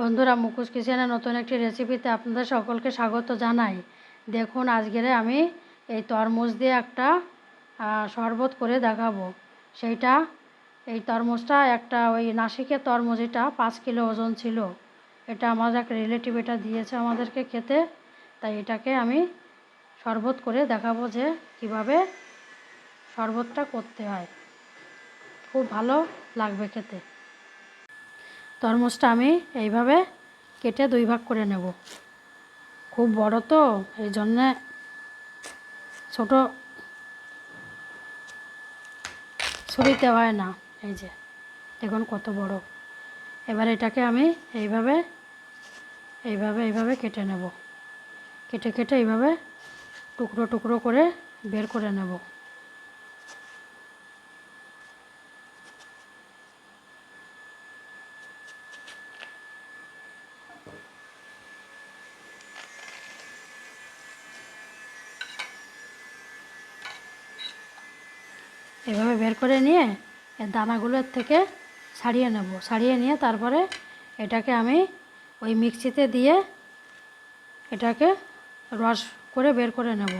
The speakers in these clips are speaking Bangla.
বন্ধুরা, মুখোশ কিচেনের নতুন একটি রেসিপিতে আপনাদের সকলকে স্বাগত জানাই। দেখুন, আজকেরে আমি এই তরমুজ দিয়ে একটা শরবত করে দেখাবো। সেইটা, এই তরমুজটা একটা ওই নাসিকের তরমুজ, এটা পাঁচ কিলো ওজন ছিল। এটা আমার এক রিলেটিভ এটা দিয়েছে আমাদেরকে খেতে। তাই এটাকে আমি শরবত করে দেখাবো যে কীভাবে শরবতটা করতে হয়। খুব ভালো লাগবে খেতে। তরমুজটা আমি এইভাবে কেটে দুই ভাগ করে নেব। খুব বড় তো, এই জন্যে ছোট ছুরিতে হয় না, এই যে। দেখুন কত বড়। এবার এটাকে আমি এইভাবে এইভাবে এইভাবে কেটে নেব। কেটে কেটে এইভাবে টুকরো টুকরো করে বের করে নেব। এভাবে বের করে নিয়ে এর দানাগুলোর থেকে ছাড়িয়ে নেব। ছাড়িয়ে নিয়ে তারপরে এটাকে আমি ওই মিক্সিতে দিয়ে এটাকে রস করে বের করে নেব।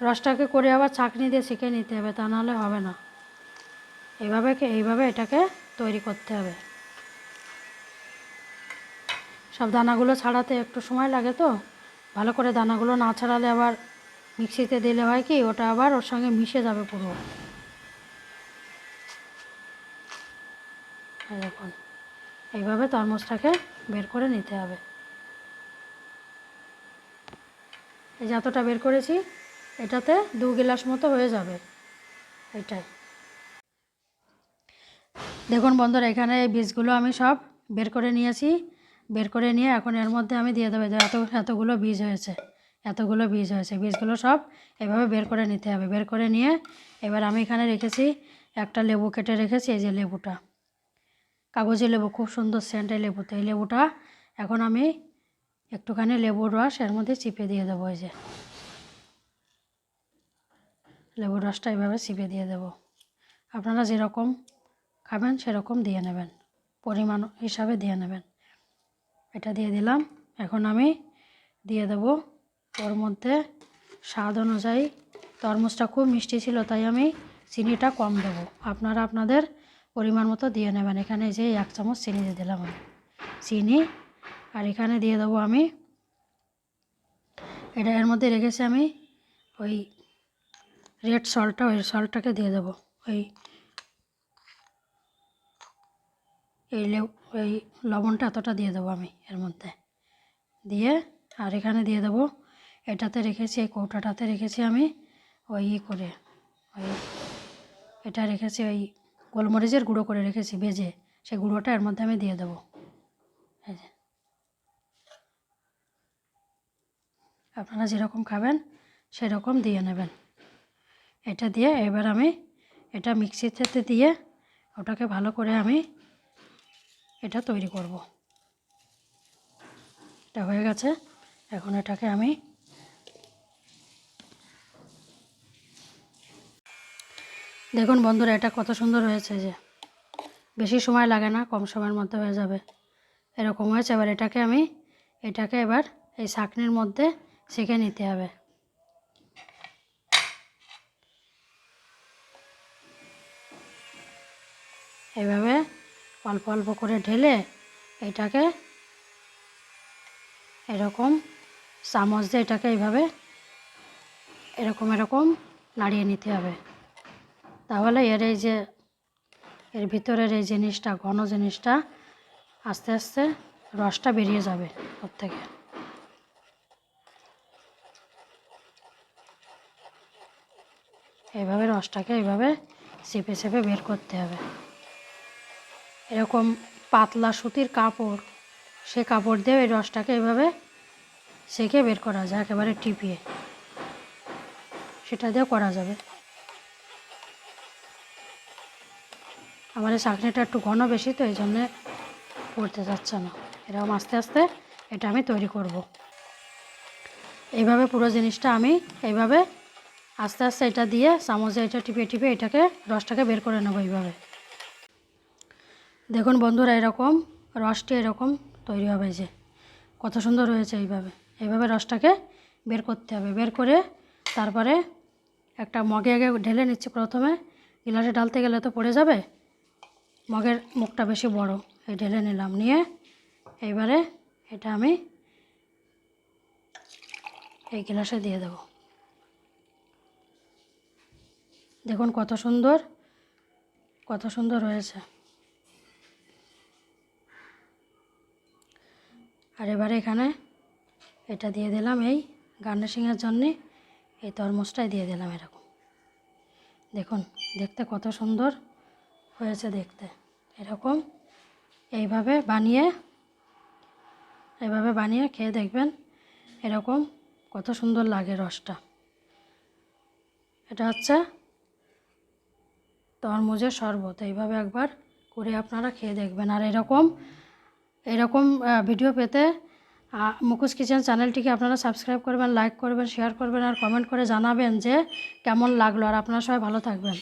রসটাকে করে আবার চাকনি দিয়ে ছেঁকে নিতে হবে, তা নাহলে হবে না। এইভাবে এইভাবে এটাকে তৈরি করতে হবে। সব দানাগুলো ছাড়াতে একটু সময় লাগে তো। ভালো করে দানাগুলো না ছাড়ালে আবার মিক্সিতে দিলে হয় কি, ওটা আবার ওর সঙ্গে মিশে যাবে পুরো। এই দেখুন, এইভাবে তরমুজটাকে বের করে নিতে হবে। এই যতটা বের করেছি, এটাতে দু গিলাস মতো হয়ে যাবে, এটাই। দেখুন বন্ধুরা, এখানে এই বীজগুলো আমি সব বের করে নিয়েছি। বের করে নিয়ে এখন এর মধ্যে আমি দিয়ে দেবো এত, এতগুলো বীজ হয়েছে, এতগুলো বীজ হয়েছে। বীজগুলো সব এভাবে বের করে নিতে হবে। বের করে নিয়ে এবার আমি এখানে রেখেছি, একটা লেবু কেটে রেখেছি, এই যে লেবুটা। কাগজি লেবু, খুব সুন্দর সেন্ট এই লেবুতে এই লেবুটা এখন আমি একটুখানি লেবুর রস এর মধ্যে চিপে দিয়ে দেবো এই যে। লেবুর রসটা এইভাবে চিপে দিয়ে দেব। আপনারা যেরকম খাবেন সেরকম দিয়ে নেবেন। পরিমাণ হিসাবে দিয়ে নেবেন। এটা দিয়ে দিলাম। এখন আমি দিয়ে দেব ওর মধ্যে স্বাদ অনুযায়ী। তরমুজটা খুব মিষ্টি ছিল, তাই আমি চিনিটা কম দেবো। আপনারা আপনাদের পরিমাণ মতো দিয়ে নেবেন। এখানে যে এক চামচ চিনি দিয়ে দিলাম আমি। চিনি। আর এখানে দিয়ে দেবো আমি, এটা এর মধ্যে রেখেছি আমি ওই রেড সল্টটা, ওই সল্টটাকে দিয়ে দেবো। ওই, এই ওই লবণটা এতটা দিয়ে দেবো আমি এর মধ্যে। দিয়ে, আর এখানে দিয়ে দেবো, এটাতে রেখেছি, এই কৌটাটাতে রেখেছি আমি ওই ই করে, ওই, এটা রেখেছি ওই গোলমরিচের গুঁড়ো করে রেখেছি, ভেজে। সেই গুঁড়োটা এর মধ্যে আমি দিয়ে দেবো। আপনারা যেরকম খাবেন, সেরকম দিয়ে নেবেন। এটা দিয়ে এবার আমি এটা মিক্সিতে দিয়ে ওটাকে ভালো করে আমি এটা তৈরি করব। এটা হয়ে গেছে। এখন এটাকে আমি দেখুন বন্ধুরা, এটা কত সুন্দর হয়েছে যে। বেশি সময় লাগে না, কম সময়ের মধ্যে হয়ে যাবে। এরকম হয়েছে, এবার এটাকে আমি, এটাকে এবার এই ছাঁকনির মধ্যে সেঁকে নিতে হবে। এইভাবে অল্প অল্প করে ঢেলে এটাকে এরকম চামচ দিয়ে এটাকে এইভাবে এরকম এরকম নাড়িয়ে নিতে হবে। তাহলে এর এই যে, এর ভিতরের এই জিনিসটা, ঘন জিনিসটা আস্তে আস্তে রসটা বেরিয়ে যাবে ওর থেকে এইভাবে রসটাকে এইভাবে চেপে চেপে বের করতে হবে। এরকম পাতলা সুতির কাপড়, সে কাপড় দিয়ে এই রসটাকে এইভাবে সেঁকে বের করা যায়, একেবারে টিপিয়ে। সেটা দিয়ে করা যাবে। আমার এই চাকনিটা একটু ঘন বেশি, তো এই জন্যে পড়তে যাচ্ছে না। এরকম আস্তে আস্তে এটা আমি তৈরি করব। এইভাবে পুরো জিনিসটা আমি এইভাবে আস্তে আস্তে এটা দিয়ে চামচে এটা টিপে টিপে এটাকে রসটাকে বের করে নেব এইভাবে। দেখুন বন্ধুরা, এরকম রসটি এরকম তৈরি হবে যে। কত সুন্দর হয়েছে এইভাবে। এইভাবে রসটাকে বের করতে হবে। বের করে তারপরে একটা মগে আগে ঢেলে নিচ্ছি প্রথমে। গিলাসে ঢালতে গেলে তো পড়ে যাবে। মগের মুখটা বেশি বড়, এই ঢেলে নিলাম, নিয়ে এইবারে এটা আমি এই গ্লাসে দিয়ে দেব। দেখুন কত সুন্দর কত সুন্দর হয়েছে। আর এবারে এখানে এটা দিয়ে দিলাম, এই গার্নিশিংয়ের জন্যে এই তরমুজটাই দিয়ে দিলাম এরকম। দেখুন, দেখতে কত সুন্দর। হয়েছে দেখতে। এরকম এইভাবে বানিয়ে এইভাবে বানিয়ে খেয়ে দেখবেন এরকম কত সুন্দর লাগে রসটা। এটা হচ্ছে তরমুজের শরবত। এইভাবে একবার করে আপনারা খেয়ে দেখবেন। আর এরকম এরকম ভিডিও পেতে মুকুশ কিচেন চ্যানেলটিকে আপনারা সাবস্ক্রাইব করবেন, লাইক করবেন, শেয়ার করবেন, আর কমেন্ট করে জানাবেন যে কেমন লাগল। আর আপনারা সবাই ভালো থাকবেন।